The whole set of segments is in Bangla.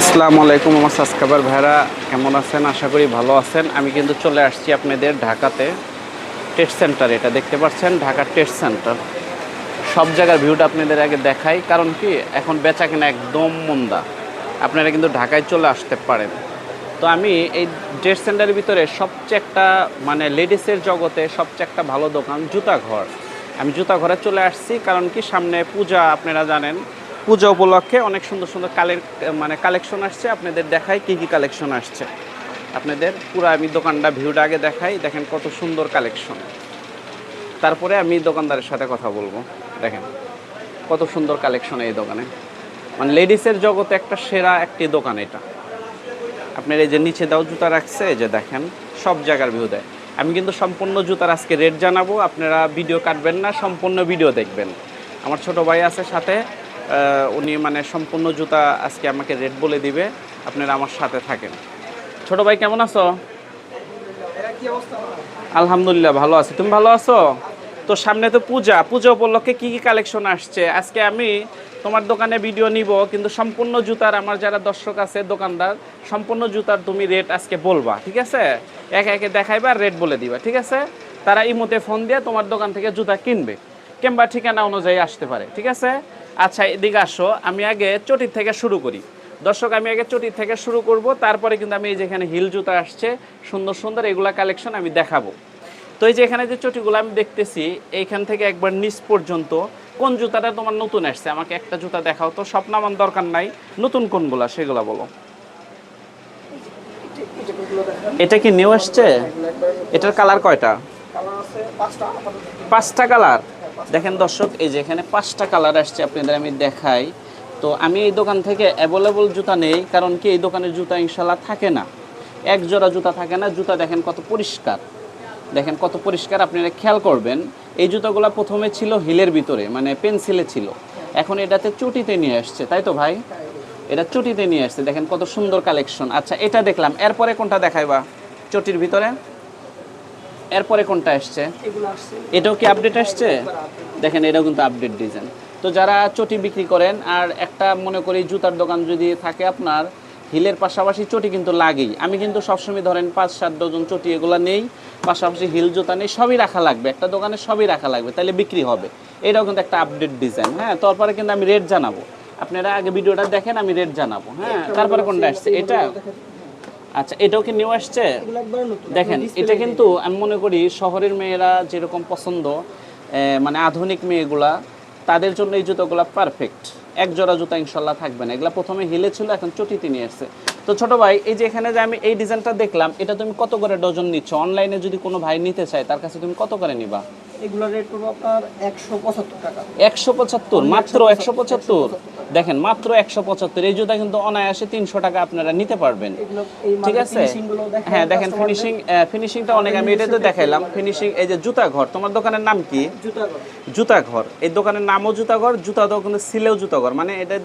আসসালামু আলাইকুম আমার সাবস্ক্রাইবার ভাইরা, কেমন আছেন? আশা করি ভালো আছেন। আমি কিন্তু চলে আসছি আপনাদের ঢাকাতে টেস্ট সেন্টার এটা দেখতে পাচ্ছেন ঢাকা টেস্ট সেন্টার সব জায়গার ভিউটা আপনাদের আগে দেখাই। কারণ কি, এখন বেচা কেনা একদম মন্দা। আপনারা কিন্তু ঢাকায় চলে আসতে পারেন। তো আমি এই টেস্ট সেন্টারের ভিতরে সবচেয়ে একটা মানে লেডিসের জগতে সবচেয়ে একটা ভালো দোকান জুতা ঘর আমি জুতা ঘরে চলে আসছি। কারণ কি, সামনে পূজা, আপনারা জানেন পূজা উপলক্ষে অনেক সুন্দর সুন্দর কালের মানে কালেকশন আসছে। আপনাদের দেখাই কি কি কালেকশন আসছে। আপনাদের পুরো আমি দোকানটা ভিউটা আগে দেখাই, দেখেন কত সুন্দর কালেকশন। তারপরে আমি দোকানদারের সাথে কথা বলব। দেখেন কত সুন্দর কালেকশন এই দোকানে। মানে লেডিসের জগতে একটা সেরা একটি দোকান এটা। আপনার এই যে নিচে দাও জুতা রাখছে, এই যে দেখেন, সব জায়গার ভিউ দেয়। আমি কিন্তু সম্পূর্ণ জুতার আজকে রেট জানাব, আপনারা ভিডিও কাটবেন না, সম্পূর্ণ ভিডিও দেখবেন। আমার ছোট ভাই আছে সাথে উনি মানে সম্পূর্ণ জুতা আজকে আমাকে রেট বলে দিবে। আপনারা আমার সাথে থাকেন। ছোট ভাই, কেমন আছো? আলহামদুলিল্লাহ, ভালো আছি। তুমি ভালো আছো? তো সামনে তো পূজা। পূজা উপলক্ষে কি কি কালেকশন আসছে? আজকে আমি তোমার দোকানে ভিডিও নিব, কিন্তু সম্পূর্ণ জুতার আমার যারা দর্শক আছে, দোকানদার, সম্পূর্ণ জুতার তুমি রেট আজকে বলবা, ঠিক আছে? একে একে দেখাইবা রেট বলে দিবা, ঠিক আছে? তারা ইমোতে ফোন দিয়ে তোমার দোকান থেকে জুতা কিনবে। কিংবা ঠিকানা অনুযায়ী আসতে পারে, ঠিক আছে? আচ্ছা এদিকে আসো। আমি আগে চটির থেকে শুরু করি। দর্শক আমি আগে চটির থেকে শুরু করব তারপরে কিন্তু আমি এই যেখানে হিল জুতা আসছে সুন্দর সুন্দর এগুলা কালেকশন আমি দেখাবো। তো এই যে এখানে যে চটিগুলো আমি দেখতেছি এইখান থেকে একবার নিচ পর্যন্ত কোন জুতাটা তোমার নতুন আসছে? আমাকে একটা জুতা দেখাও তো স্বপ্ন আমার দরকার নাই। নতুন কোনগুলা সেগুলা বলো। এটা কি নিউ আসছে? এটার কালার কয়টা? পাঁচটা কালার দেখেন দর্শক, এই যে এখানে পাঁচটা কালার আসছে আপনাদের আমি দেখাই। তো আমি এই দোকান থেকে অ্যাভেলেবল জুতা নেই, কারণ কি এই দোকানের জুতা ইনশাল্লাহ থাকে না। এক জোড়া জুতা থাকে না, জুতা দেখেন কত পরিষ্কার। দেখেন কত পরিষ্কার, আপনারা খেয়াল করবেন, এই জুতাগুলো প্রথমে ছিল হিলের ভিতরে মানে পেন্সিলে ছিল। এখন এটাতে চটিতে নিয়ে আসছে, তাই তো ভাই? এটা চটিতে নিয়ে আসছে, দেখেন কত সুন্দর কালেকশন আচ্ছা এটা দেখলাম, এরপরে কোনটা দেখাইবা? চটির ভিতরে? এরপরে কোনটা আসছে? এটাও কি আপডেট আসছে? দেখেন এটাও কিন্তু আপডেট ডিজাইন তো যারা চটি বিক্রি করেন আর একটা মনে করি জুতার দোকান যদি থাকে আপনার হিলের পাশাপাশি চটি কিন্তু লাগেই। আমি কিন্তু সবসময় ধরেন পাঁচ সাত ডজন চটি এগুলো নেই পাশাপাশি হিল জুতা নেই সবই রাখা লাগবে। একটা দোকানে সবই রাখা লাগবে তাহলে বিক্রি হবে। এটাও কিন্তু একটা আপডেট ডিজাইন হ্যাঁ? তারপরে কিন্তু আমি রেট জানাব। আপনারা আগে ভিডিওটা দেখেন আমি রেট জানাব হ্যাঁ? তারপরে কোনটা আসছে? এটা আচ্ছা এটাও কি নিউ আসছে? দেখেন এটা কিন্তু আমি মনে করি শহরের মেয়েরা যেরকম পছন্দ আহ, মানে আধুনিক মেয়েগুলা তাদের জন্য এই জুতোগুলা পারফেক্ট এক জোড়া জুতা ইনশাল্লাহ থাকবে না। এগুলা প্রথমে হিলে ছিল এখন চটিতে নিয়ে আসছে। তো ছোট ভাই এই যে এখানে যে আমি এই ডিজাইনটা দেখলাম এটা তুমি কত করে ডজন নিচ্ছ? অনলাইনে যদি কোনো ভাই নিতে চায় তার কাছে তুমি কত করে নিবা? এগুলো রেট করব আপনার একশো পঁচাত্তর টাকা। একশো পঁচাত্তর? মাত্র একশো পঁচাত্তর। দেখেন মাত্র একশো পঁচাত্তর। এই জুতা কিন্তু অনায়াসে তিনশো টাকা আপনারা নিতে পারবেন। ঠিক আছে? হ্যাঁ দেখেন ফিনিশিং ফিনিশিংটা অনেক আমি এটাতে দেখাইলাম। ফিনিশিং এই যে জুতা ঘর তোমার দোকানের নাম কি? জুতা ঘর এই দোকানের নামও জুতা ঘর জুতা কিন্তু সিলেও জুতা ঘর মানে এটা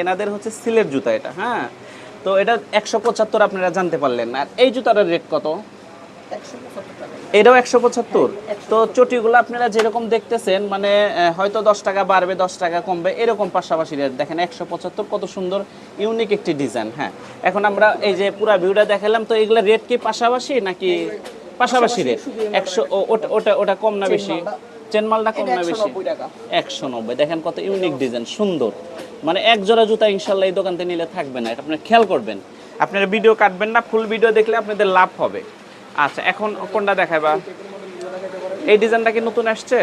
এনাদের হচ্ছে সিলের জুতা এটা হ্যাঁ? তো এটা একশো পঁচাত্তর আপনারা জানতে পারলেন। আর এই জুতাটার রেট কত? এটাও একশো পঁচাত্তর? তো চটিগুলো আপনারা যেরকম দেখতেছেন মানে হয়তো দশ টাকা বাড়বে দশ টাকা কমবে এরকম পাশাপাশি রেট দেখেন একশো পঁচাত্তর কত সুন্দর ইউনিক একটি ডিজাইন হ্যাঁ। এখন আমরা এই যে পুরো ভিউটা দেখালাম তো এগুলো রেট কি পাশাপাশি নাকি পাশাপাশি রেট একশো ওটা ওটা কম না বেশি? চেন মালটা কম না বেশি? একশো নব্বই দেখেন কত ইউনিক ডিজাইন সুন্দর। মানে এক জোড়া জুতা ইনশাল্লাহ এই দোকান থেকে নিলে থাকবে না এটা আপনারা খেয়াল করবেন। আপনারা ভিডিও কাটবেন না ফুল ভিডিও দেখলে আপনাদের লাভ হবে। আচ্ছা এখন কোনটা দেখাবা? এই ডিজাইনটা কি নতুন আসছে?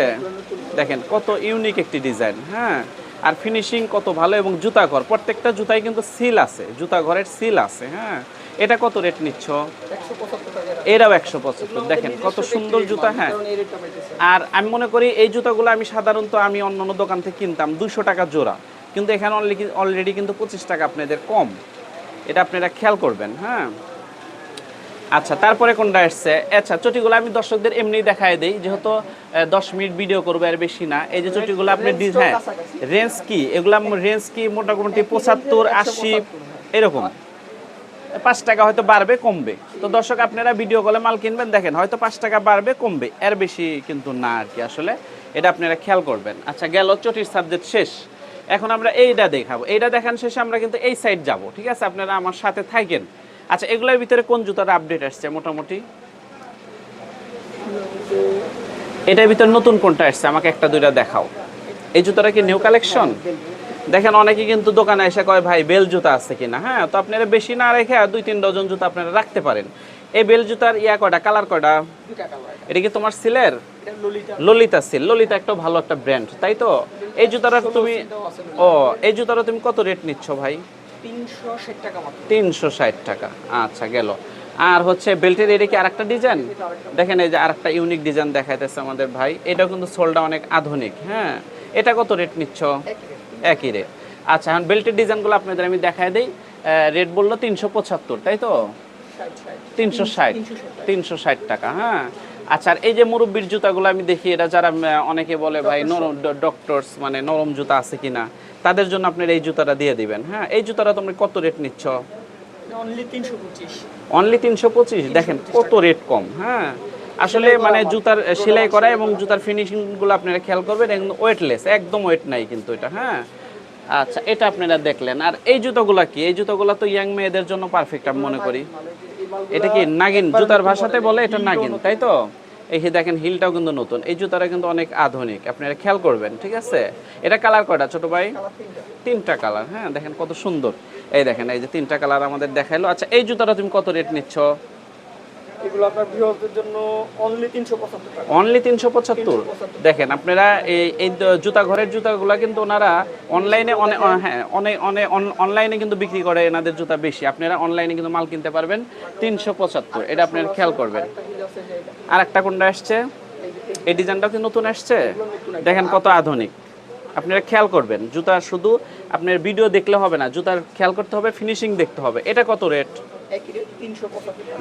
দেখেন কত ইউনিক একটি ডিজাইন হ্যাঁ? আর ফিনিশিং কত ভালো এবং জুতা ঘর প্রত্যেকটা জুতাই কিন্তু সিল আছে জুতা ঘরের সিল আছে হ্যাঁ? এটা কত রেট নিচ্ছ? এরাও একশো পঁচাত্তর দেখেন কত সুন্দর জুতা হ্যাঁ। আর আমি মনে করি এই জুতাগুলো আমি সাধারণত আমি অন্য অন্য দোকান থেকে কিনতাম দুশো টাকা জোড়া। কিন্তু এখানে অলরেডি কিন্তু পঁচিশ টাকা আপনাদের কম। এটা আপনারা খেয়াল করবেন হ্যাঁ। আচ্ছা তারপরে কোনটা আসছে? আচ্ছা চটিগুলো আমি দর্শকদের এমনি দেখায় দিই যেহেতু দশ মিনিট ভিডিও করব আর বেশি না। এই যে চটিগুলো আপনি Range তো ডিজ- হ্যাঁ রেঞ্জ কি? এগুলো রেঞ্জ কি? মোটামুটি পঁচাত্তর আশি এরকম। পাঁচ টাকা হয়তো বাড়বে, কমবে। তো দর্শক, আপনারা ভিডিও কলে মাল কিনবেন, দেখেন, হয়তো পাঁচ টাকা বাড়বে, কমবে। এর বেশি কিন্তু না আর কি আসলে। এটা আপনারা খেয়াল করবেন। আচ্ছা গেল চটির সাবজেক্ট শেষ। এখন আমরা এইটা দেখাবো। এইটা দেখান শেষে আমরা কিন্তু এই সাইড যাব, ঠিক আছে? আপনারা আমার সাথে থাকেন। আচ্ছা এগুলোর ভিতরে কোন জুতার আপডেট আসছে মোটামুটি? এটার ভিতরে নতুন কোনটা আসছে? আমাকে একটা দুইটা দেখাও। এই জুতাটা কি নিউ কালেকশন দেখেন অনেকে কিন্তু দোকানে এসে কয় ভাই বেল জুতা আছে কিনা? হ্যাঁ তো আপনারা বেশি না রেখে দুই তিন ডজন জুতা আপনারা রাখতে পারেন। এই বেল জুতার ইয়া কয়টা? কালার কয়টা? এটা কি তোমার সিলের? ললিতা। সিল। ললিতা একটা ভালো একটা ব্র্যান্ড তাই তো? এই জুতাটা তুমি ও এই জুতাটা তুমি কত রেট নিচ্ছ ভাই? তিনশো ষাট টাকা তিনশো ষাট টাকা। আচ্ছা গেল। আর হচ্ছে বেল্টের এটা কি আরেকটা ডিজাইন? দেখেন এই যে আরেকটা ইউনিক ডিজাইন দেখাইতেছে আমাদের ভাই। এটাও কিন্তু সোলটা অনেক আধুনিক হ্যাঁ। এটা কত রেট নিচ্ছ? একই রেট আচ্ছা এখন বেল্টের ডিজাইনগুলো আপনাদের আমি দেখাই দিই। রেট বলল তিনশো পঁচাত্তর তাই তো? তিনশো ষাট তিনশো ষাট টাকা। হ্যাঁ? আচ্ছা আর এই যে মুরব্বীর জুতাগুলো আমি দেখি এটা যারা অনেকে বলে ভাই নরম ডক্টরস মানে নরম জুতা আছে কিনা? তাদের জন্য আপনার এই জুতাটা দিয়ে দিবেন হ্যাঁ? এই জুতাটা তোমরা কত রেট নিচ্ছ? অনলি তিনশো পঁচিশ। অনলি তিনশো পঁচিশ? দেখেন কত রেট কম হ্যাঁ? আসলে মানে জুতার সেলাই করা এবং জুতার ফিনিশিংগুলো আপনারা খেয়াল করবেন একদম ওয়েটলেস একদম ওয়েট নাই কিন্তু এটা হ্যাঁ। আচ্ছা এটা আপনারা দেখলেন। আর এই জুতোগুলা কি? এই জুতোগুলা তো ইয়াং মেয়েদের জন্য পারফেক্ট আমি মনে করি। এটা কি নাগিন? জুতার ভাষাতে বলে এটা নাগিন, তাই তো? এই দেখেন হিলটাও কিন্তু নতুন। এই জুতাটা কিন্তু অনেক আধুনিক, আপনারা খেয়াল করবেন, ঠিক আছে? এটা কালার কয়টা ছোট ভাই? তিনটা কালার হ্যাঁ দেখেন কত সুন্দর। এই দেখেন, এই যে তিনটা কালার আমাদের দেখাইলো। আচ্ছা এই জুতাটা তুমি কত রেট নিচ্ছ? এগুলো আপনার জন্য অনলি তিনশো পঁচাত্তর টাকা। অনলি তিনশো পঁচাত্তর? দেখেন আপনারা এই এই জুতা ঘরের জুতাগুলো কিন্তু ওনারা অনলাইনে অনেক হ্যাঁ অনেক অনেক অনলাইনে কিন্তু বিক্রি করে এনাদের জুতা বেশি। আপনারা অনলাইনে কিন্তু মাল কিনতে পারবেন তিনশো পঁচাত্তর। এটা আপনারা খেয়াল করবেন। আর একটা কোনটা আসছে? এই ডিজাইনটাও কি নতুন আসছে? দেখেন কত আধুনিক। আপনারা খেয়াল করবেন জুতা শুধু আপনার ভিডিও দেখলে হবে না জুতার খেয়াল করতে হবে ফিনিশিং দেখতে হবে। এটা কত রেট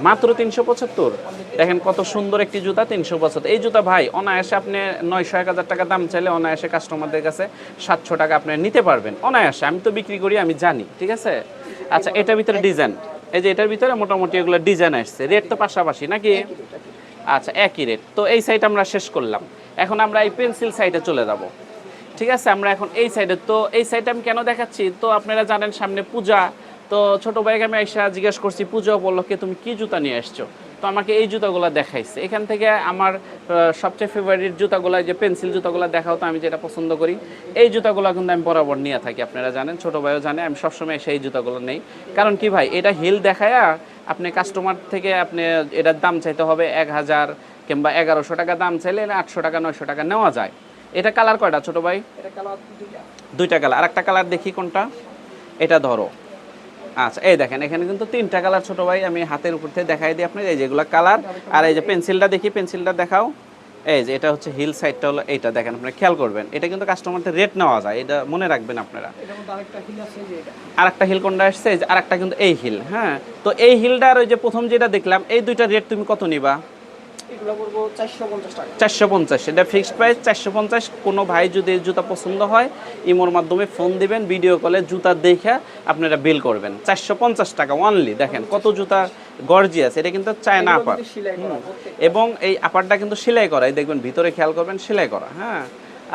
মাত্র তিনশো পঁচাত্তর? দেখেন কত সুন্দর একটি জুতা তিনশো পঁচাত্তর। এই জুতা ভাই অনায়াসে আপনি নয়শো এক হাজার টাকা দাম চাইলে অনায়াসে কাস্টমারদের কাছে সাতশো টাকা আপনি নিতে পারবেন। অনায়াসে আমি তো বিক্রি করি আমি জানি ঠিক আছে? আচ্ছা এটার ভিতরে ডিজাইন। এই যে এটার ভিতরে মোটামুটি এগুলো ডিজাইন আসছে। রেট তো পাশাপাশি নাকি? আচ্ছা একই রেট। তো এই সাইড আমরা শেষ করলাম। এখন আমরা এই পেন্সিল সাইডে চলে যাব। ঠিক আছে আমরা এখন এই সাইডে তো এই সাইডে আমি কেন দেখাচ্ছি? তো আপনারা জানেন সামনে পূজা। তো ছোট ভাইকে আমি এসে জিজ্ঞেস করছি পূজা উপলক্ষে তুমি কি জুতা নিয়ে আসছো? তো আমাকে এই জুতাগুলো দেখাইছে। এখান থেকে আমার সবচেয়ে ফেভারিট জুতাগুলো যে পেন্সিল জুতাগুলো দেখাও তো আমি যেটা পছন্দ করি। এই জুতাগুলো কিন্তু আমি বরাবর নিয়ে থাকি আপনারা জানেন ছোট ভাইও জানে আমি সবসময় সেই জুতাগুলো নেই। কারণ কি ভাই এটা হিল দেখায়া আপনি কাস্টমার থেকে আপনি এটার দাম চাইতে হবে এক হাজার কিংবা এগারোশো টাকা দাম চাইলে আটশো টাকা নয়শো টাকা নেওয়া যায়। এটা কালার কয়টা ছোট ভাই? দুইটা। কালার আর একটা কালার দেখি কোনটা? এটা ধরো। আচ্ছা এই দেখেন এখানে কিন্তু তিনটা কালার ছোট ভাই আমি হাতের উপর থেকে দেখাই দিই আপনার এই যেগুলো কালার। আর এই যে পেন্সিলটা দেখি পেন্সিলটা দেখাও। এই যে এটা হচ্ছে হিল সাইডটা হলো এইটা দেখেন আপনারা খেয়াল করবেন। এটা কিন্তু কাস্টমারদের রেট নেওয়া যায় এটা মনে রাখবেন আপনারা। আর একটা হিল কোনটা আসছে? আর একটা কিন্তু এই হিল হ্যাঁ? তো এই হিলটার ওই যে প্রথম যেটা দেখলাম এই দুইটা রেট তুমি কত নিবা? চারশো পঞ্চাশ টাকা। চারশো পঞ্চাশ এটা ফিক্সড প্রাইস চারশো পঞ্চাশ। কোনো ভাই যদি জুতা পছন্দ হয় ইমোর মাধ্যমে ফোন দিবেন ভিডিও কলে জুতা দেখে আপনারা বিল করবেন। চারশো পঞ্চাশ টাকা অনলি দেখেন কত জুতা গর্জিয়াস এটা কিন্তু চায়না আপার কিন্তু সেলাই করা প্রত্যেক এবং এই আপারটা কিন্তু সেলাই করা এই দেখবেন ভিতরে খেয়াল করবেন সেলাই করা হ্যাঁ।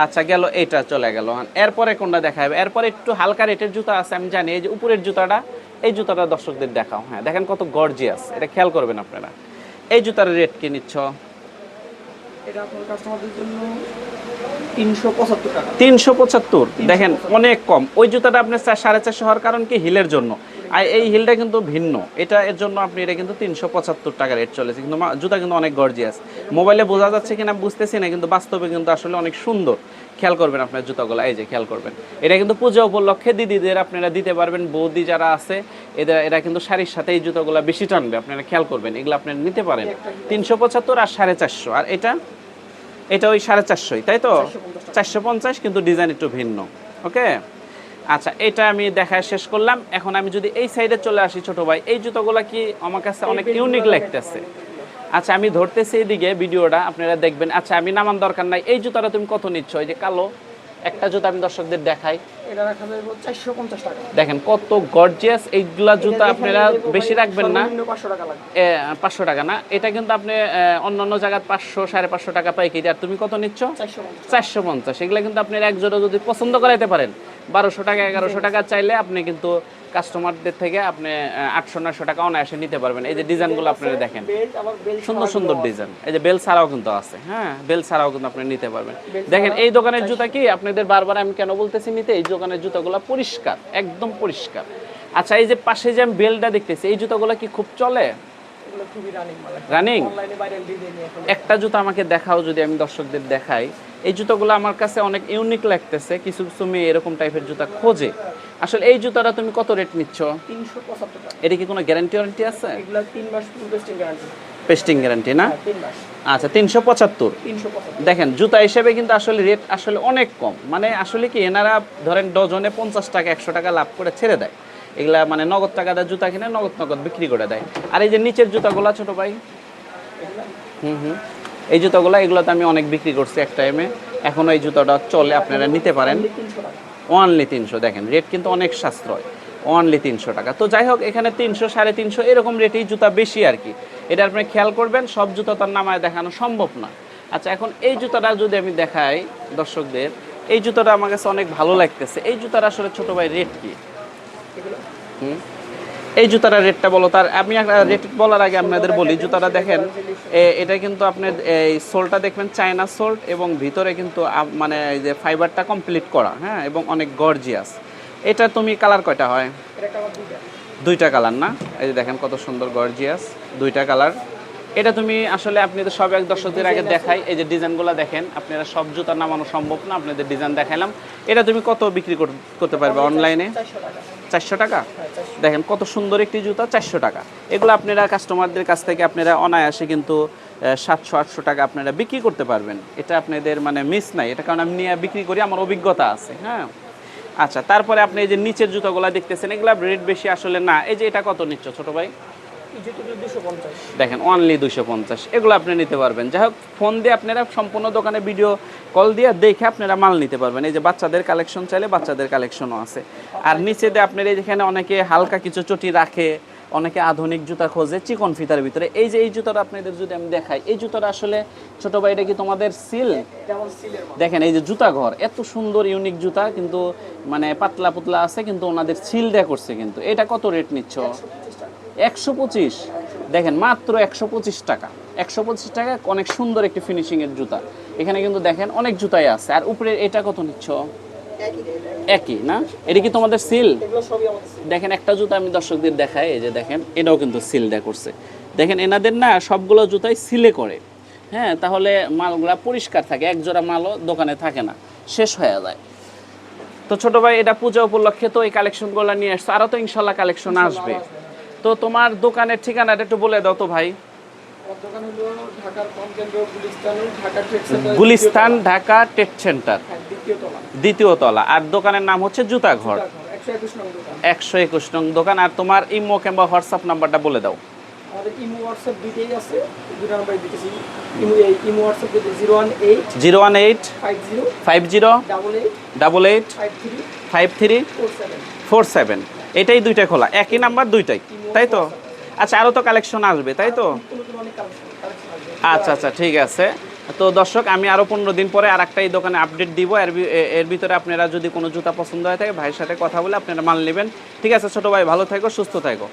আচ্ছা গেল এইটা চলে গেল। এরপরে কোনটা দেখাবে? এরপরে একটু হালকা রেটের জুতা আছে আমি জানি এই যে উপরের জুতাটা এই জুতাটা দর্শকদের দেখাও হ্যাঁ। দেখেন কত গর্জিয়াস এটা খেয়াল করবেন আপনারা। এই জুতার রেট কি নিচ্ছ? এটা আপনার কাস্টমারদের জন্য তিনশো পঁচাত্তর তিনশো পঁচাত্তর? দেখেন অনেক কম। ওই জুতাটা আপনার সাড়ে চারশো হওয়ার কারণ কি? হিলের জন্য। আর এই হিলটা কিন্তু ভিন্ন। এটা এর জন্য আপনি এটা কিন্তু তিনশো পঁচাত্তর টাকা রেট চলেছে। কিন্তু জুতা কিন্তু অনেক গর্জিয়াস মোবাইলে বোঝা যাচ্ছে কিনা বুঝতেছি না কিন্তু বাস্তবে কিন্তু আসলে অনেক সুন্দর। খেয়াল করবেন আপনার জুতাগুলো এই যে খেয়াল করবেন। এটা কিন্তু পূজা উপলক্ষে দিদিদের আপনারা দিতে পারবেন বৌদি যারা আছে এদের এরা কিন্তু শাড়ির সাথে এই জুতাগুলো বেশি টানবে আপনারা খেয়াল করবেন এগুলো আপনারা নিতে পারেন। তিনশো পঁচাত্তর আর সাড়ে চারশো আর এটা এটা ওই সাড়ে চারশোই তাই তো? চারশো পঞ্চাশ কিন্তু ডিজাইন একটু ভিন্ন ওকে? আচ্ছা এটা আমি দেখায় শেষ করলাম। এখন আমি যদি এই সাইডে চলে আসি ছোট ভাই এই জুতোগুলো কি আমার কাছে অনেক ইউনিক লাগতেছে? আচ্ছা আমি ধরতেছি এদিকে ভিডিওটা, আপনারা দেখবেন। আচ্ছা আমি নামান দরকার নাই। এই জুতাটা তুমি কত নিচ্ছ? এই যে কালো, একটা জুতা আমি দর্শকদের দেখাই। এটা রাখা যাবে টাকা। দেখেন কত গর্জিয়াস এইগুলা জুতা আপনারা বেশি রাখবেন না। সর্বনিম্ন পাঁচশো টাকা লাগবে। পাঁচশো টাকা না? এটা কিন্তু আপনি আহ, অন্য অন্য জায়গায় পাঁচশো সাড়ে পাঁচশো টাকা পাইকারি। আর তুমি কত নিচ্ছ? চারশো পঞ্চাশ। চারশো কিন্তু আপনার এক জোড়া যদি পছন্দ করাইতে পারেন টাকা টাকা চাইলে আপনি কিন্তু কাস্টমারদের থেকে আপনি আটশো নয়শো টাকা অনায়াসে নিতে পারবেন। এই যে ডিজাইনগুলো আপনারা দেখেন। সুন্দর সুন্দর ডিজাইন এই যে বেল ছাড়াও কিন্তু আছে হ্যাঁ? বেল ছাড়াও কিন্তু আপনি নিতে পারবেন। দেখেন এই দোকানের জুতা কি? আপনাদের বারবার আমি কেন বলতেছি নিতে? এই দোকানের জুতাগুলো পরিষ্কার একদম পরিষ্কার। আচ্ছা এই যে পাশে যে আমি বেলটা দেখতেছি এই জুতাগুলো কি খুব চলে? রানিং একটা জুতা আমাকে দেখাও যদি আমি দর্শকদের দেখাই। এই জুতোগুলো আমার কাছে অনেক ইউনিক লাগতেছে কিছু কিছু মেয়ে এরকম টাইপের জুতা খোঁজে। আসলে এই জুতাটা তুমি কত রেট নিচ্ছ? তিনশো পঁচাত্তর টাকা। এটা কি কোনো গ্যারান্টি ওয়ারেন্টি আছে পেস্টিং গ্যারান্টি না? আচ্ছা তিনশো পঁচাত্তর। দেখেন জুতা হিসেবে কিন্তু আসলে রেট আসলে অনেক কম। মানে আসলে কি এনারা ধরেন ডজনে পঞ্চাশ টাকা একশো টাকা লাভ করে ছেড়ে দেয়। এগুলা মানে নগদ টাকা দেয় জুতা কিনে নগদ নগদ বিক্রি করে দেয়। আর এই যে নিচের জুতাগুলো ছোট ভাই? হুম হুম। এই জুতাগুলো এগুলো তো আমি অনেক বিক্রি করছি এক টাইমে এখন এই জুতাটা চলে আপনারা নিতে পারেন। ওয়ানলি তিনশো দেখেন রেট কিন্তু অনেক সাশ্রয়। ওয়ানলি তিনশো টাকা। তো যাই হোক এখানে তিনশো সাড়ে তিনশো এরকম রেটেই জুতা বেশি আর কি। এটা আপনি খেয়াল করবেন সব জুতা তার নামায় দেখানো সম্ভব না। আচ্ছা এখন এই জুতাটা যদি আমি দেখাই দর্শকদের এই জুতাটা আমার কাছে অনেক ভালো লাগতেছে। এই জুতার আসলে ছোট ভাই রেট কি? হুম? এই জুতাটার রেটটা বলো। তার আমি রেট বলার আগে আপনাদের বলি জুতাটা দেখেন এটা কিন্তু আপনার এই সোলটা দেখবেন চায়না সোল্ট এবং ভিতরে কিন্তু মানে এই যে ফাইবারটা কমপ্লিট করা হ্যাঁ এবং অনেক গর্জিয়াস এটা তুমি কালার কয়টা হয়? দুইটা কালার না? এই যে দেখেন কত সুন্দর গর্জিয়াস দুইটা কালার। এটা তুমি আসলে আপনি তো সব এক দর্শকদের আগে দেখাই এই যে ডিজাইনগুলো দেখেন আপনারা সব জুতা নামানো সম্ভব না আপনাদের ডিজাইন দেখালাম এটা তুমি কত বিক্রি করতে পারবে অনলাইনে চারশো টাকা। চারশো টাকা? হ্যাঁ দেখেন কত সুন্দর একটি জুতা চারশো টাকা। এগুলো আপনারা কাস্টমারদের কাছ থেকে আপনারা অনায়াসে কিন্তু সাতশো আটশো টাকা আপনারা বিক্রি করতে পারবেন। এটা আপনাদের মানে মিস নাই এটা কারণ আমি নিয়ে বিক্রি করি আমার অভিজ্ঞতা আছে হ্যাঁ? আচ্ছা তারপরে আপনি এই যে নিচের জুতাগুলো দেখতেছেন এগুলো রেট বেশি আসলে না। এই যে এটা কত নিচ্ছ ছোট ভাই? দেখেন অনলি দুশো পঞ্চাশ। এগুলো আপনি নিতে পারবেন। যাই হোক ফোন দিয়ে আপনারা সম্পূর্ণ দোকানে ভিডিও কল দিয়ে দেখে আপনারা মাল নিতে পারবেন। এই যে বাচ্চাদের কালেকশন চাইলে বাচ্চাদের কালেকশনও আছে। আর নিচে দিয়ে আপনার এই যেখানে অনেকে হালকা কিছু চটি রাখে অনেকে আধুনিক জুতা খোঁজে চিকন ফিতার ভিতরে। এই যে এই জুতাটা আপনাদের যদি আমি দেখাই, এই জুতাটা আসলে ছোট ভাই, এটা কি তোমাদের সিল দেখেন, এই যে জুতা ঘর, এত সুন্দর, ইউনিক জুতা, কিন্তু মানে পাতলা পুতলা আছে, কিন্তু ওনাদের সিল দেয়া করছে কিন্তু। এটা কত রেট নিচ্ছ? একশো পঁচিশ। দেখেন, মাত্র একশো পঁচিশ টাকা। একশো পঁচিশ টাকা, অনেক সুন্দর একটি ফিনিশিংয়ের জুতা। এখানে কিন্তু দেখেন, অনেক জুতাই আছে। আর উপরে এটা কত নিচ্ছ? একই, না? এটা কি তোমাদের সিল। দেখেন, একটা জুতা আমি দর্শকদের দেখাই যে দেখেন, এটাও কিন্তু সিল দেয়া করছে। দেখেন, এনাদের না সবগুলো জুতাই সিলে করে। হ্যাঁ তাহলে মালগুলা পরিষ্কার থাকে এক জোড়া মালও দোকানে থাকে না, শেষ হয়ে যায়। তো ছোট ভাই, এটা পূজা উপলক্ষে তো এই কালেকশনগুলো নিয়ে আসছো আরও তো ইনশাল্লাহ কালেকশন আসবে। তো তোমার দোকানের ঠিকানাটা একটু বলে দাও তো ভাই। গুলিস্তান ঢাকা টেক সেন্টার হ্যাঁ, দ্বিতীয় তলা। আর দোকানের নাম হচ্ছে জুতা ঘর একশো একুশ নং দোকান। আর তোমার ইমো কিংবা হোয়াটসঅ্যাপ নাম্বারটা বলে দাও। দুইটাই zero one eight five zero double eight five three four seven. এটাই দুইটা খোলা। একই নাম্বার দুইটাই। তাই তো? আচ্ছা আরও তো কালেকশন আসবে তাই তো? আচ্ছা আচ্ছা ঠিক আছে। তো দর্শক, আমি আরও পনেরো দিন পরে আর একটা এই দোকানে আপডেট দিব। এর এর ভিতরে আপনারা যদি কোনো জুতা পছন্দ হয়ে থাকে, ভাইয়ের সাথে কথা বলে আপনারা মাল নেবেন। ঠিক আছে, ছোটো ভাই, ভালো থাকো, সুস্থ থাকো।